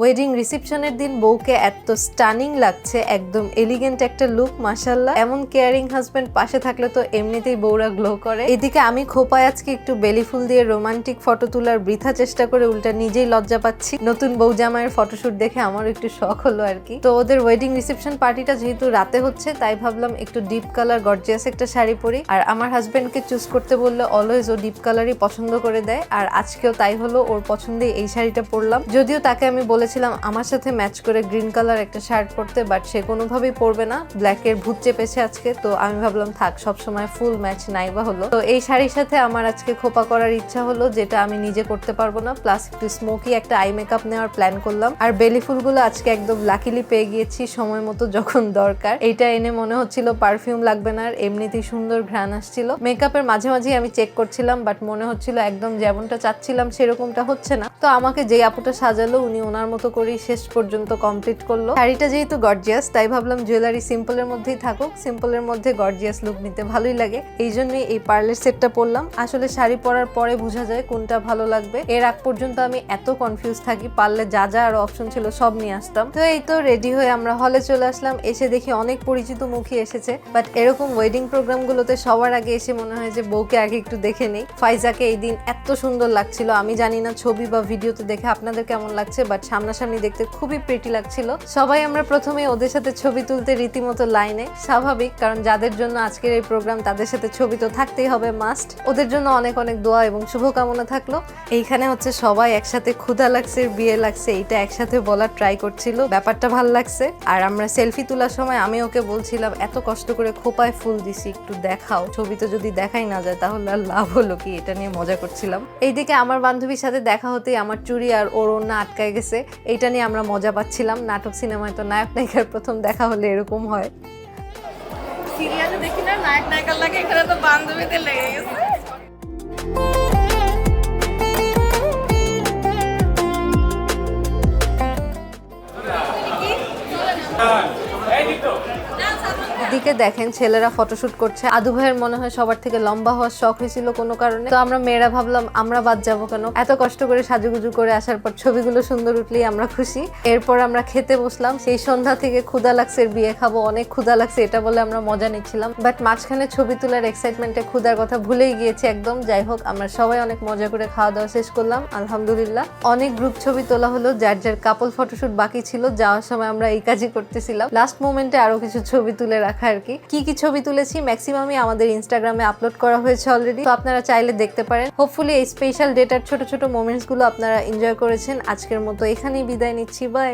Wedding রিসেপশনের দিন বউকে এত স্টানিং লাগছে, একদম এলিগেন্ট একটা লুক মাসাল্লাহ এমন কেয়ারিং হাজবেন্ড পাশে থাকলে তো এমনিতেই বউরা গ্লো করে। এদিকে আমি খোপায় আজকে একটু বেলি ফুল দিয়ে রোমান্টিক ফটো তোলার বৃথা চেষ্টা করে উল্টা নিজেই লজ্জা পাচ্ছি। নতুন বউ জামাইয়ের ফটোশুট দেখে আমার একটু শখ হলো আর কি। তো ওদের ওয়েডিং রিসেপশন পার্টিটা যেহেতু রাতে হচ্ছে, তাই ভাবলাম একটু ডিপ কালার গর্জিয়াস একটা শাড়ি পরি। আর আমার হাজবেন্ডকে চুজ করতে বললে অলওয়েজ ও ডিপ কালারই পছন্দ করে দেয়। আর আজকেও তাই হলো, ওর পছন্দে এই শাড়িটা পরলাম। যদিও তাকে আমি বলেছিলাম, আমার সাথে ম্যাচ করে গ্রিন কালার একটা শার্ট পরতে, বাট সে কোনোভাবেই পরবে না। ব্ল্যাকের ভূত চেপেছে আজকে, তো আমি ভাবলাম, থাক, সবসময় ফুল ম্যাচ নাই বা হলো। তো এই শাড়ির সাথে আমার আজকে খোপা করার ইচ্ছা হলো, যেটা আমি নিজে করতে পারব না। প্লাস একটু স্মোকি একটা আই মেকআপ নেওয়ার প্ল্যান করলাম। আর বেলি ফুলগুলো আজকে একদম লাকিলি পেয়ে গিয়েছি, সময় মতো যখন দরকার। এটা এনে মনে হচ্ছিল পারফিউম লাগবে না, আর এমনিতেই সুন্দর ঘ্রাণ আসছিল। মেকআপের মাঝে মাঝে আমি চেক করছিলাম বাট মনে হচ্ছিল একদম যেমনটা চাচ্ছিলাম, সেরকমটা হচ্ছে না। তো আমাকে যে আপুটা সাজালো, উনি ওনার মতো করেই শেষ পর্যন্ত কমপ্লিট করল। শাড়িটা যেহেতু গর্জিয়াস তাই ভাবলাম জুয়েলারি সিম্পলের মধ্যেই থাকুক। সিম্পলের মধ্যে গর্জিয়াস লুক নিতে ভালোই লাগে। এই জন্যই এই পার্লের সেটটা পরলাম। আসলে শাড়ি পরার পরে বোঝা যায় কোনটা ভালো লাগবে। এর আগ পর্যন্ত আমি এত কনফিউজ থাকি পারলে যা যা আর অপশন ছিল সব নিয়ে আসতাম। তো এই তো রেডি হয়ে আমরা হলে চলে আসলাম। এসে দেখি অনেক পরিচিত মুখী এসেছে। বাট এরকম ওয়েডিং প্রোগ্রামগুলোতে সবার আগে এসে মনে হয় যে বউকে আগে একটু দেখে নেই। ফাইজাকে এই দিন এত সুন্দর লাগছিল। আমি জানি না ছবি বা ভিডিওতে দেখে আপনাদের কেমন লাগছে বাট সামনাসামনি দেখতে খুবই প্রিটি লাগছিল। সবাই আমরা প্রথমে ওদের সাথে ছবি তুলতে রীতিমতো লাইনে। স্বাভাবিক, কারণ যাদের জন্য আজকের এই প্রোগ্রাম তাদের সাথে ছবি তো থাকতেই হবে মাস্ট ওদের জন্য অনেক অনেক দোয়া এবং শুভকামনা থাকল। এইখানে হচ্ছে সবাই একসাথে ক্ষুধা লাগছে, বিয়ে লাগছে, এইটা একসাথে বলার ট্রাই করছিল। ব্যাপারটা ভালো লাগছে। আর আমরা সেলফি তোলার সময় আমি ওকে বলছিলাম, এত কষ্ট করে খোপায় ফুল দিছি, একটু দেখাও। ছবিতে যদি দেখাই না যায়, তাহলে আর লাভ হলো কি? এটা নিয়ে মজা করছিলাম। এইদিকে আমার বান্ধবীর সাথে দেখা হতেই আমার চুরি আর ওর ওড়না আটকায় গেছে। এইটা নিয়ে আমরা মজা পাচ্ছিলাম। নাটক সিনেমায় তো নায়ক নায়িকার প্রথম দেখা হলে এরকম হয়। সিরিয়ালে দেখি না নায়ক নায়িকার লাগে এখানে তো বান্ধবীদের লেগে গেছে। এদিকে দেখেন, ছেলেরা ফটোশুট করছে। আদু ভাইয়ের মনে হয় সবার থেকে লম্বা হওয়ার শখ হয়েছিল কোনো কারণে। তো আমরা মেয়েরা ভাবলাম, আমরা বাদ যাব কেন? এত কষ্ট করে সাজুগুজু করে আসার পর ছবিগুলো সুন্দর উঠলেই আমরা খুশি। এরপর আমরা খেতে বসলাম। সেই সন্ধ্যা থেকে ক্ষুদা লাগছে, বিয়ে খাব, অনেক ক্ষুদা লাগছে, এটা বলে আমরা মজা নিচ্ছিলাম। বাট মাঝখানে ছবি তোলার এক্সাইটমেন্টে ক্ষুদার কথা ভুলেই গিয়েছি একদম। যাই হোক, আমরা সবাই অনেক মজা করে খাওয়া দাওয়া শেষ করলাম, আলহামদুলিল্লাহ। অনেক গ্রুপ ছবি তোলা হলো, যার যার কাপল ফটোশুট বাকি ছিল, যাওয়ার সময় আমরা এই কাজই করতেছিলাম। লাস্ট মোমেন্টে আরও কিছু ছবি তুলে রাখা আর কি। কি কি ছবি তুলেছি ম্যাক্সিমামই আমাদের ইনস্টাগ্রামে আপলোড করা হয়েছে অলরেডি তো আপনারা চাইলে দেখতে পারেন। হোপফুলি এই স্পেশাল ডেটার ছোট ছোট মোমেন্টসগুলো আপনারা এনজয় করেছেন। আজকের মতো এখানেই বিদায় নিচ্ছি। বাই